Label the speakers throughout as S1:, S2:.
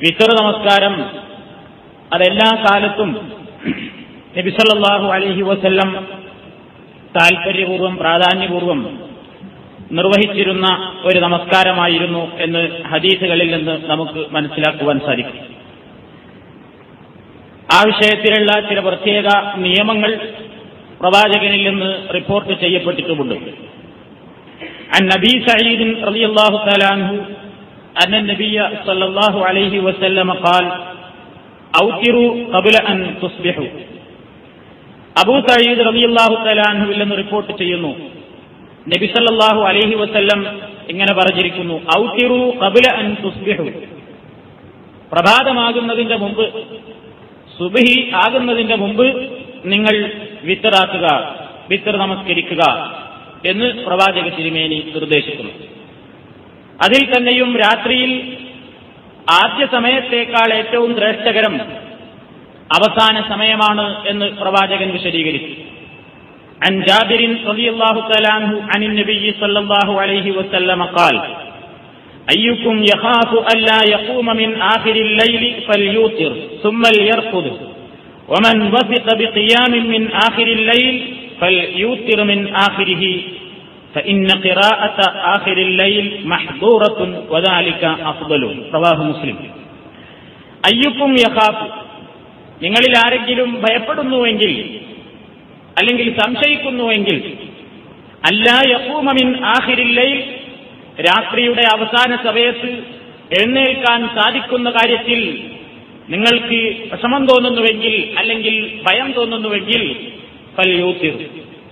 S1: വിത്തർ നമസ്കാരം അതെല്ലാ കാലത്തും നബിസല്ലാഹു അലഹി വസല്ലം താൽപര്യപൂർവ്വം പ്രാധാന്യപൂർവ്വം നിർവഹിച്ചിരുന്ന ഒരു നമസ്കാരമായിരുന്നു എന്ന് ഹദീസുകളിൽ നിന്ന് നമുക്ക് മനസ്സിലാക്കുവാൻ സാധിക്കും ആ വിഷയത്തിലുള്ള ചില പ്രത്യേക നിയമങ്ങൾ പ്രവാചകനിൽ നിന്ന് റിപ്പോർട്ട് ചെയ്യപ്പെട്ടിട്ടുമുണ്ട് عن نبي سعيد رضي الله تعالى عنه أن النبي صلى الله عليه وسلم قال أوتروا قبل أن تصبحوا അബൂ സയ്യിദ് റളിയല്ലാഹു തലാൻഹുവിൽ നിന്ന് റിപ്പോർട്ട് ചെയ്യുന്നു നബി സല്ലല്ലാഹു അലൈഹി വസല്ലം ഇങ്ങനെ പറഞ്ഞിരിക്കുന്നു ഔത്തിറു ഖബല അൻ തുസ്ബിഹു പ്രഭാതമാകുന്നതിന്റെ മുമ്പ് സുബഹി ആകുന്നതിന്റെ മുമ്പ് നിങ്ങൾ വിത്തറാക്കുക വിത്തർ നമസ്കരിക്കുക എന്ന് പ്രവാചക തിരുമേനി നിർദ്ദേശിക്കുന്നു അതിൽ തന്നെയും രാത്രിയിൽ ആദ്യ സമയത്തേക്കാൾ ഏറ്റവും ശ്രേഷ്ഠകരം അവസാന സമയമാണ് എന്ന് പ്രവാചകൻ വിശദീകരിച്ചു عن جابر رضي الله تعالى عنه عن النبي صلى الله عليه وسلم قال أيكم يخاف ألا يقوم من آخر الليل فليوتر ثم ليرقد ومن وثق بقيام من آخر الليل فليوتر من آخره فإن قراءة آخر الليل محظورة وذلك أفضل رواه مسلم أيكم يخاف നിങ്ങളിൽ ആരെങ്കിലും ഭയപ്പെടുന്നുവെങ്കിൽ അല്ലെങ്കിൽ സംശയിക്കുന്നുവെങ്കിൽ അല്ലാ യഹൂമമിൻ ആഹിരില്ലയിൽ രാത്രിയുടെ അവസാന സമയത്ത് എഴുന്നേൽക്കാൻ സാധിക്കുന്ന കാര്യത്തിൽ നിങ്ങൾക്ക് വിഷമം തോന്നുന്നുവെങ്കിൽ അല്ലെങ്കിൽ ഭയം തോന്നുന്നുവെങ്കിൽ ഫൽയൂത്തിർ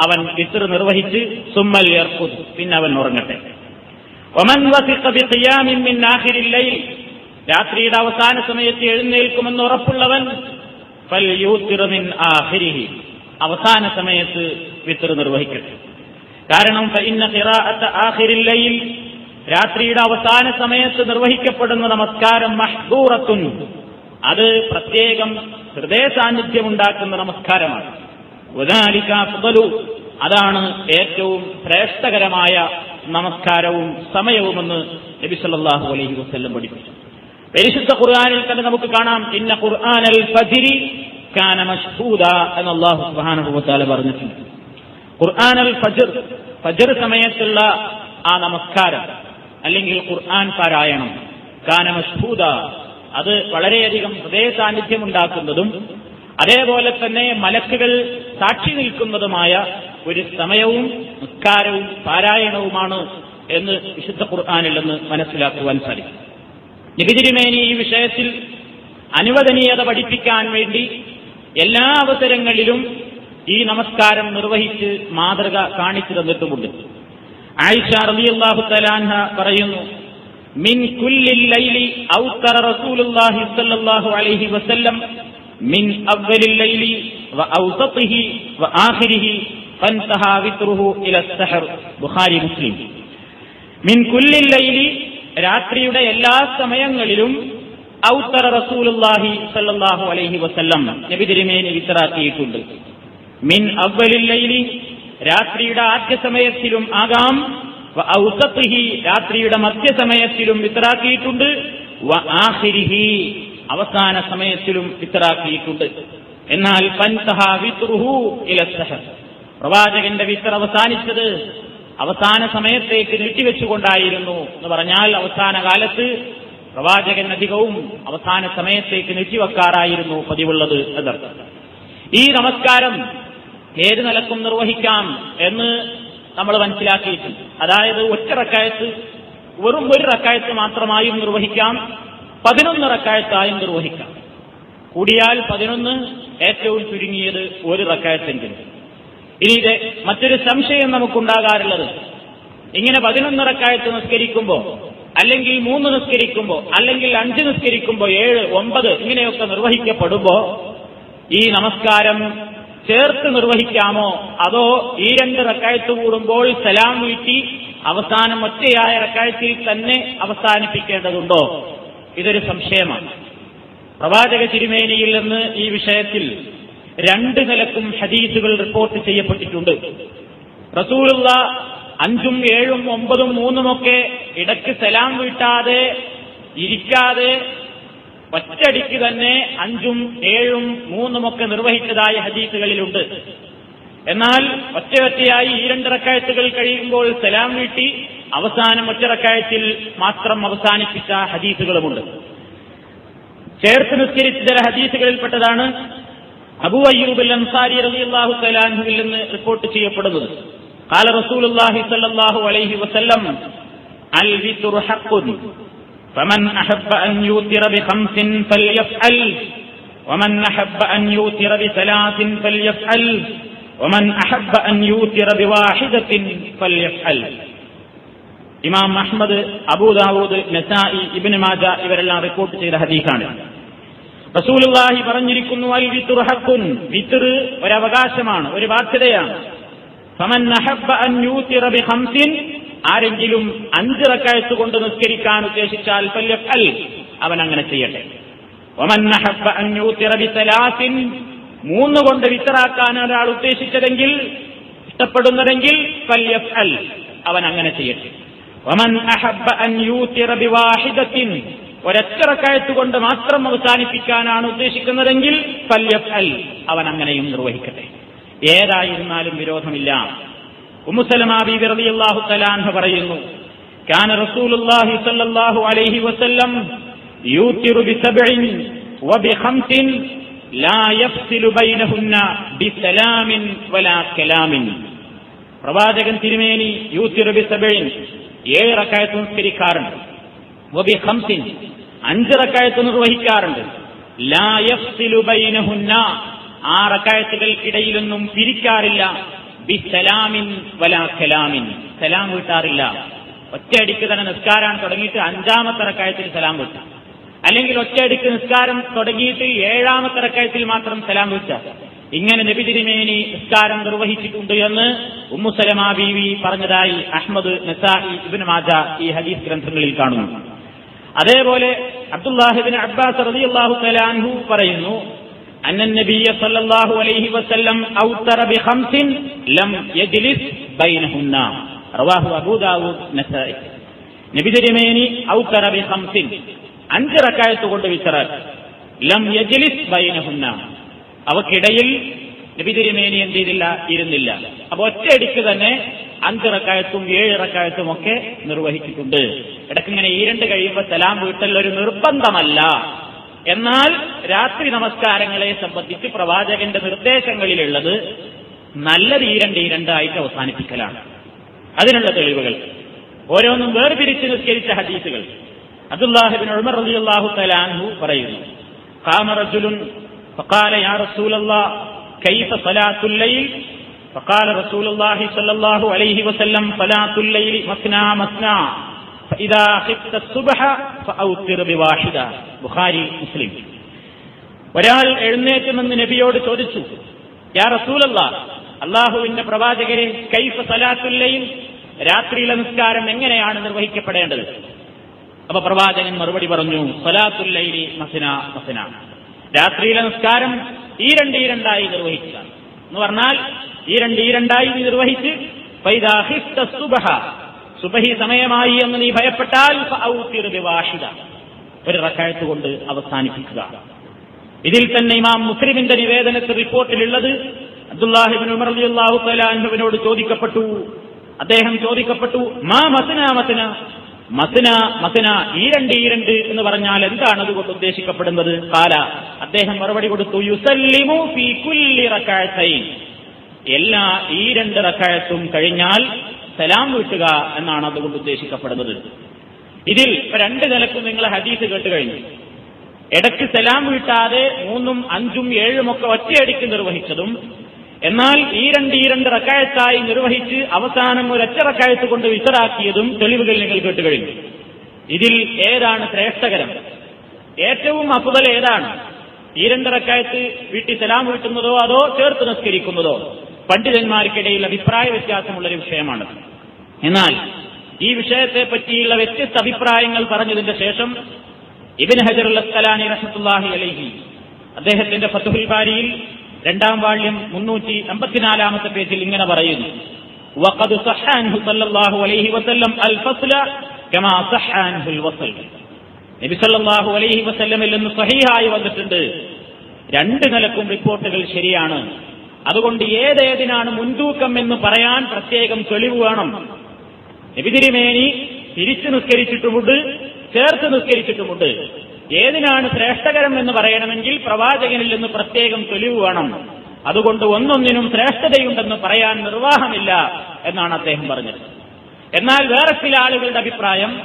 S1: അവൻ ഇത്ര നിർവഹിച്ച് സുമ്മൽ ഏർക്കും. പിന്നെ അവൻ ഉറങ്ങട്ടെ. ഒമൻ രാത്രിയുടെ അവസാന സമയത്ത് എഴുന്നേൽക്കുമെന്ന് ഉറപ്പുള്ളവൻ അവസാന സമയത്ത് വിത്തർ നിർവഹിക്കട്ടെ. കാരണം രാത്രിയുടെ അവസാന സമയത്ത് നിർവഹിക്കപ്പെടുന്ന നമസ്കാരം മഷ്ദൂറത്തുന്നു അത് പ്രത്യേകം ഹൃദയ സാന്നിധ്യമുണ്ടാക്കുന്ന നമസ്കാരമാണ്. ഉദാലിക ഫുദലു അതാണ് ഏറ്റവും ശ്രേഷ്ഠകരമായ നമസ്കാരവും സമയവുമെന്ന് നബി സല്ലാഹു അലൈഹി വസ്ല്ലം പഠിപ്പിച്ചു. പരിശുദ്ധ ഖുർആാനിൽ തന്നെ നമുക്ക് കാണാം. ഇന്ന ഖുർആനൽ ഫജ്രി കാന മഷ്ഹൂദ എന്ന് അല്ലാഹു സുബ്ഹാനഹു വതആല പറഞ്ഞിട്ടുണ്ട്. ഖുർആനൽ ഫജ്ർ ഫജ്ർ സമയത്തുള്ള ആ നമസ്കാരം അല്ലെങ്കിൽ ഖുർആൻ പാരായണം കാന മഷ്ഹൂദ അത് വളരെയധികം ഹൃദയ സാന്നിധ്യം ഉണ്ടാക്കുന്നതും അതേപോലെ തന്നെ മലക്കുകൾ സാക്ഷി നിൽക്കുന്നതുമായ ഒരു സമയവും നിസ്കാരവും പാരായണവുമാണ് എന്ന് വിശുദ്ധ നിന്ന് മനസ്സിലാക്കുവാൻ സാധിക്കും. നിബിതിരിമേനി ഈ വിഷയത്തിൽ അനുവദനീയത പഠിപ്പിക്കാൻ വേണ്ടി എല്ലാ അവസരങ്ങളിലും ഈ നമസ്കാരം നിർവഹിച്ച് മാതൃക കാണിച്ചു തന്നിട്ടുമുണ്ട്. ആയിഷ റളിയല്ലാഹു തലാൻഹ പറയുന്നു മിൻ കുല്ലിൽ ലൈലി ഔത്തറ റസൂലുള്ളാഹി സ്വല്ലല്ലാഹു അലൈഹി വസല്ലം ലൈലി വ ഔസതിഹി വ ആഖിരിഹി ഫൻതഹാ വിത്റുഹു ഇല സഹർ. Bukhari Muslim. മിൻ കുല്ലിൽ ലൈലി രാത്രിയുടെ എല്ലാ സമയങ്ങളിലും ഔത്തറ റസൂലുള്ളാഹി സല്ലല്ലാഹു അലൈഹി വസല്ലം നബി തിരുമേനി വിത്തറാക്കിയിട്ടുണ്ട്. മിൻ അവ്വലിൽ ലൈലി രാത്രിയുടെ ആദ്യ സമയത്തിലും ആകാം. ഔസത്തിഹി രാത്രിയുടെ മധ്യസമയത്തിലും വിത്തറാക്കിയിട്ടുണ്ട്. വ ആഖിരിഹി അവസാന സമയത്തിലും വിത്തറാക്കിയിട്ടുണ്ട്. എന്നാൽ പ്രവാചകന്റെ വിത്തർ അവസാനിച്ചത് അവസാന സമയത്തേക്ക് നീട്ടിവെച്ചുകൊണ്ടായിരുന്നു എന്ന് പറഞ്ഞാൽ അവസാന കാലത്ത് പ്രവാചകൻ അധികവും അവസാന സമയത്തേക്ക് നീട്ടിവെക്കാറായിരുന്നു പതിവുള്ളത് എന്നർത്ഥം ഈ നമസ്കാരം ഏത് നിലക്കും നിർവഹിക്കാം എന്ന് നമ്മൾ മനസ്സിലാക്കിയിട്ടുണ്ട്. അതായത് ഒറ്റ റക്കായത്ത് വെറും ഒരു റക്കായത്ത് മാത്രമായും നിർവഹിക്കാം. പതിനൊന്ന് റക്കായത്തായും നിർവഹിക്കാം. കൂടിയാൽ പതിനൊന്ന് ഏറ്റവും ചുരുങ്ങിയത് ഒരു റക്കായത്തെങ്കിലും. ഇനി ഇത് മറ്റൊരു സംശയം നമുക്കുണ്ടാകാറുള്ളത്. ഇങ്ങനെ പതിനൊന്ന് റക്കായത്ത് നിസ്കരിക്കുമ്പോൾ അല്ലെങ്കിൽ മൂന്ന് നിസ്കരിക്കുമ്പോൾ അല്ലെങ്കിൽ അഞ്ച് നിസ്കരിക്കുമ്പോൾ ഏഴ് ഒമ്പത് ഇങ്ങനെയൊക്കെ നിർവഹിക്കപ്പെടുമ്പോൾ ഈ നമസ്കാരം ചേർത്ത് നിർവഹിക്കാമോ? അതോ ഈ രണ്ട് റക്കായത്ത് കൂടുമ്പോൾ സലാം വീട്ടി അവസാനം ഒറ്റയായ റക്കായത്തിൽ തന്നെ അവസാനിപ്പിക്കേണ്ടതുണ്ടോ? ഇതൊരു സംശയമാണ്. പ്രവാചക തിരുമേനിയിൽ നിന്ന് ഈ വിഷയത്തിൽ രണ്ട് നിലക്കും ഹദീസുകൾ റിപ്പോർട്ട് ചെയ്യപ്പെട്ടിട്ടുണ്ട്. റസൂലുള്ള അഞ്ചും ഏഴും ഒമ്പതും മൂന്നുമൊക്കെ ഇടയ്ക്ക് സലാം വീട്ടാതെ ഇരിക്കാതെ ഒറ്റടിക്ക് തന്നെ അഞ്ചും ഏഴും മൂന്നുമൊക്കെ നിർവഹിച്ചതായ ഹദീസുകളിലുണ്ട്. എന്നാൽ ഒറ്റയൊറ്റയായി ഈ രണ്ട് റക്കായത്തുകൾ കഴിയുമ്പോൾ സലാം വീട്ടി അവസാനം ഒറ്ററക്കായത്തിൽ മാത്രം അവസാനിപ്പിച്ച ഹദീസുകളുമുണ്ട് ചേർത്ത് നിസ്കരിച്ച ചില ഹദീസുകളിൽപ്പെട്ടതാണ് അബു അയ്യൂബ് അൻസാരി റളിയല്ലാഹു തലാൻഹുവിൽ നിന്ന് റിപ്പോർട്ട് ചെയ്യപ്പെടുന്നത് قال رسول الله صلى الله عليه وسلم الوتر حق فمن أحب أن يوتر بخمس فليفعل ومن أحب أن يوتر بثلاث فليفعل ومن أحب أن يوتر بواحدة فليفعل ഇമാം Ahmad Abu Dawood Nasai Ibn Majah ഇവരെല്ലാം റിപ്പോർട്ട് ചെയ്ത ഹദീസാണ്. റസൂലുള്ളാഹി പറഞ്ഞിരിക്കുന്നു അൽ വിത്തുർ ഹക്കുൻ വിത്തുർ ഒരവകാശമാണ് ഒരു ബാധ്യതയാണ്. ഫമൻ നഹബ് അൻ ഖംസിൻ. ആരെങ്കിലും അഞ്ച് റക്കായത്ത് കൊണ്ട് നിസ്കരിക്കാൻ ഉദ്ദേശിച്ചാൽ അൽ അവൻ അങ്ങനെ ചെയ്യട്ടെ. ഒമൻ നഹബ് അൻ സലാസിൻ. മൂന്ന് കൊണ്ട് വിത്തറാക്കാൻ ഒരാൾ ഉദ്ദേശിച്ചതെങ്കിൽ ഇഷ്ടപ്പെടുന്നതെങ്കിൽ അൽ അവൻ അങ്ങനെ ചെയ്യട്ടെ. വമൻ അഹബ്ബ അൻ യൂതിറ ബി വാഹിദത്തിൻ ഒരൊറ്റ റക്കായത്ത് കൊണ്ട് മാത്രം അവസാനിപ്പിക്കാനാണ് ഉദ്ദേശിക്കുന്നതെങ്കിൽ ഫല്യഫൽ അവൻ അങ്ങനെയും നിർവഹിക്കട്ടെ ഏതായിരുന്നാലും വിരോധമില്ല ഉമ്മുസലമാ ബീബി റളിയല്ലാഹു തലാൻഹ പറയുന്നു كان رسول الله صلى الله عليه وسلم يوتر بسبع وبخمس لا يفصل بينهن بسلام ولا كلام പ്രവാചകൻ തിരുമേനി യൂത്തിർ ബിസബിൻ ഏഴ് റക്കായത്ത് നിസ്കരിക്കാറുണ്ട്. വബി ഹംസിൻ അഞ്ച് റക്കായത്ത് നിർവഹിക്കാറുണ്ട്. ലാ യഫ്സിലു ബൈനഹുന്ന ആ റക്കായത്തുകൾക്കിടയിലൊന്നും പിരിക്കാറില്ല. ബി സലാമിൻ വലാ കലാമിൻ. സലാം വീട്ടാറില്ല. ഒറ്റയടിക്ക് തന്നെ നിസ്കാരം തുടങ്ങിയിട്ട് അഞ്ചാമത്തെ റക്കായത്തിൽ സലാം കിട്ടും അല്ലെങ്കിൽ ഒറ്റയടിക്ക് നിസ്കാരം തുടങ്ങിയിട്ട് ഏഴാമത്തെ റക്കായത്തിൽ മാത്രം സലാം വിട്ട ഇങ്ങനെ നബി തിരുമേനി നിസ്കാരം നിർവഹിച്ചിട്ടുണ്ട് എന്ന് ഉമ്മുസലമാ ബീവി പറഞ്ഞതായി അഹമ്മദ് നസായി ഇബിൻ മാജ ഈ ഹദീസ് ഗ്രന്ഥങ്ങളിൽ കാണുന്നു അതേപോലെ അബ്ദുല്ലാഹിബിൻ അബ്ബാസ് റളിയല്ലാഹു തലാൻഹു പറയുന്നു أن النبي صلى الله عليه وسلم أوتر بخمس لم يجلس بينهن رواه أبو داود نسائي നബി തിരുമേനി ഔത്തറ ബി ഹംസിൻ അഞ്ച് റക്കായത്ത് കൊണ്ട് വിത്തറാക്കി ലം യജ്ലിസ് ബൈനഹുന്ന അവക്കിടയിൽ നബിതിരിമേനി എന്ത് ചെയ്തില്ല? ഇരുന്നില്ല. അപ്പൊ ഒറ്റയടിക്ക് തന്നെ അഞ്ചിറക്കായത്തും ഏഴിറക്കായത്തും ഒക്കെ നിർവഹിച്ചിട്ടുണ്ട്. ഇടക്കിങ്ങനെ ഈരണ്ട് കഴിയുമ്പോൾ സലാം വീട്ടൽ ഒരു നിർബന്ധമല്ല. എന്നാൽ രാത്രി നമസ്കാരങ്ങളെ സംബന്ധിച്ച് പ്രവാചകന്റെ നിർദ്ദേശങ്ങളിലുള്ളത് നല്ലത് ഈരണ്ട് ഈരണ്ടായിട്ട് അവസാനിപ്പിക്കലാണ്. അതിനുള്ള തെളിവുകൾ. ഓരോന്നും വേർതിരിച്ച് നിസ്കരിച്ച ഹദീസുകൾ. അബ്ദുല്ലാഹിബിൻ ഉൾമർ റലിയുള്ളാഹു തലാൻഹു പറയുന്നു. കാമറജുലുൻ فقال يا رسول الله كيف صلاة الليل فقال رسول الله صلى الله عليه وسلم صلاة الليل مثنى مثنى فإذا خفت الصبح فأوتر بواحدة ബുഖാരി മുസ്ലിം ഒരാൾ എഴുന്നേറ്റ് നിന്ന് നബിയോട് ചോദിച്ചു യാ റസൂലല്ല അള്ളാഹുവിന്റെ പ്രവാചകരെ കൈഫ സലാത്തുല്ലയിൽ രാത്രിയിലെ നിസ്കാരം എങ്ങനെയാണ് നിർവഹിക്കപ്പെടേണ്ടത് അപ്പൊ പ്രവാചകൻ മറുപടി പറഞ്ഞു സലാത്തുല്ലൈലി മസിന മസിന രാത്രിയിലെ നിസ്കാരം ഈ രണ്ട് ഈ രണ്ടായി നിർവഹിക്കുക. എന്ന് പറഞ്ഞാൽ ഈ രണ്ട് ഈ രണ്ടായി നിർവഹിച്ച് സുബഹ. സുബഹി സമയമായി എന്ന് നീ ഭയപ്പെട്ടാൽ വാഷിത ഒരു റക്കായത്ത് കൊണ്ട് അവസാനിപ്പിക്കുക. ഇതിൽ തന്നെ ഇമാം മുസ്ലിമിന്റെ നിവേദനത്തിൽ റിപ്പോർട്ടിലുള്ളത് അബ്ദുല്ലാഹിബിൻ ഉമർ അള്ളാഹു തലാൻഹുവിനോട് ചോദിക്കപ്പെട്ടു. അദ്ദേഹം ചോദിക്കപ്പെട്ടു മാ മസന മസന മസന മസന രണ്ട് രണ്ട് എന്ന് പറഞ്ഞാൽ എന്താണ് അതുകൊണ്ട് ഉദ്ദേശിക്കപ്പെടുന്നത്? കാല. അദ്ദേഹം മറുപടി കൊടുത്തു യുസല്ലിമു ഫീ കുല്ലി റക്കായത്തൈൻ. എല്ലാ ഈ രണ്ട് റക്കാഴത്തും കഴിഞ്ഞാൽ സലാം വീട്ടുക എന്നാണ് അതുകൊണ്ട് ഉദ്ദേശിക്കപ്പെടുന്നത്. ഇതിൽ രണ്ട് നിലക്കും നിങ്ങൾ ഹദീസ് കേട്ട് കഴിഞ്ഞു. ഇടയ്ക്ക് സലാം വീട്ടാതെ മൂന്നും അഞ്ചും ഏഴും ഒക്കെ ഒറ്റയടിക്ക് നിർവഹിച്ചതും എന്നാൽ ഈ രണ്ട് ഈ രണ്ട് റക്കായത്തായി നിർവഹിച്ച് അവസാനം ഒരു ഒരൊറ്റ റക്കായത്ത് കൊണ്ട് വിശദാക്കിയതും തെളിവുകൾ നിങ്ങൾ കേട്ട് കഴിഞ്ഞു ഇതിൽ ഏതാണ് ശ്രേഷ്ഠകരം? ഏറ്റവും അഫുതൽ ഏതാണ്? ഈ രണ്ട് റക്കായത്ത് വീട്ടിൽ സലാം വീട്ടുന്നതോ അതോ ചേർത്ത് നിസ്കരിക്കുന്നതോ? പണ്ഡിതന്മാർക്കിടയിൽ അഭിപ്രായ വ്യത്യാസമുള്ളൊരു വിഷയമാണ്. എന്നാൽ ഈ വിഷയത്തെ പറ്റിയുള്ള വ്യത്യസ്ത അഭിപ്രായങ്ങൾ പറഞ്ഞതിന്റെ ശേഷം ഇബിൻ ഹജറുൽ അസ്കലാനി റഹത്തുല്ലാഹി അലൈഹി അദ്ദേഹത്തിന്റെ ഫത്തുഹുൽ ബാരിയിൽ രണ്ടാം വാള്യം മുന്നൂറ്റി അമ്പത്തിനാലാമത്തെ പേജിൽ ഇങ്ങനെ പറയുന്നു وقد صح عنه صلى الله عليه وسلم الفصل كما صح عنه الوصل നബിസല്ലാഹു അലൈഹി വസല്ലമിൽ നിന്ന് സഹിഹായി വന്നിട്ടുണ്ട് രണ്ട് നിലക്കും റിപ്പോർട്ടുകൾ ശരിയാണ് അതുകൊണ്ട് ഏതേതിനാണ് മുൻതൂക്കം എന്ന് പറയാൻ പ്രത്യേകം തെളിവ് വേണം നബിതിരിമേനി തിരിച്ചു നിസ്കരിച്ചിട്ടുമുണ്ട് ചേർത്ത് നിസ്കരിച്ചിട്ടുമുണ്ട് ഏതിനാണ് ശ്രേഷ്ഠകരം എന്ന് പറയണമെങ്കിൽ പ്രവാചകനിൽ നിന്ന് പ്രത്യേകം തെളിവ് വേണം. അതുകൊണ്ട് ഒന്നൊന്നിനും ശ്രേഷ്ഠതയുണ്ടെന്ന് പറയാൻ നിർവാഹമില്ല എന്നാണ് അദ്ദേഹം പറഞ്ഞത്. എന്നാൽ വേറെ ചില ആളുകളുടെ അഭിപ്രായം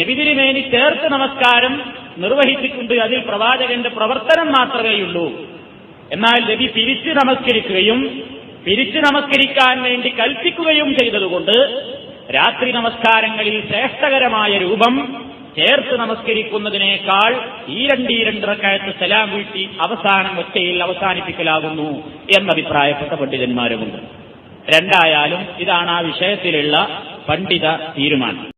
S1: നബിതിരിമേനി ചേർത്ത് നമസ്കാരം നിർവഹിച്ചിട്ടുണ്ട് അതിൽ പ്രവാചകന്റെ പ്രവർത്തനം മാത്രമേയുള്ളൂ എന്നാൽ നബി പിരിച്ചു നമസ്കരിക്കുകയും പിരിച്ചു നമസ്കരിക്കാൻ വേണ്ടി കൽപ്പിക്കുകയും ചെയ്തതുകൊണ്ട് രാത്രി നമസ്കാരങ്ങളിൽ ശ്രേഷ്ഠകരമായ രൂപം ചേർത്ത് നമസ്കരിക്കുന്നതിനേക്കാൾ ഈ രണ്ട് ഈ സലാം വീട്ടി അവസാനം ഒറ്റയിൽ അവസാനിപ്പിക്കലാകുന്നു എന്നഭിപ്രായപ്പെട്ട പണ്ഡിതന്മാരുമുണ്ട്. രണ്ടായാലും ഇതാണ് ആ വിഷയത്തിലുള്ള പണ്ഡിത തീരുമാനം.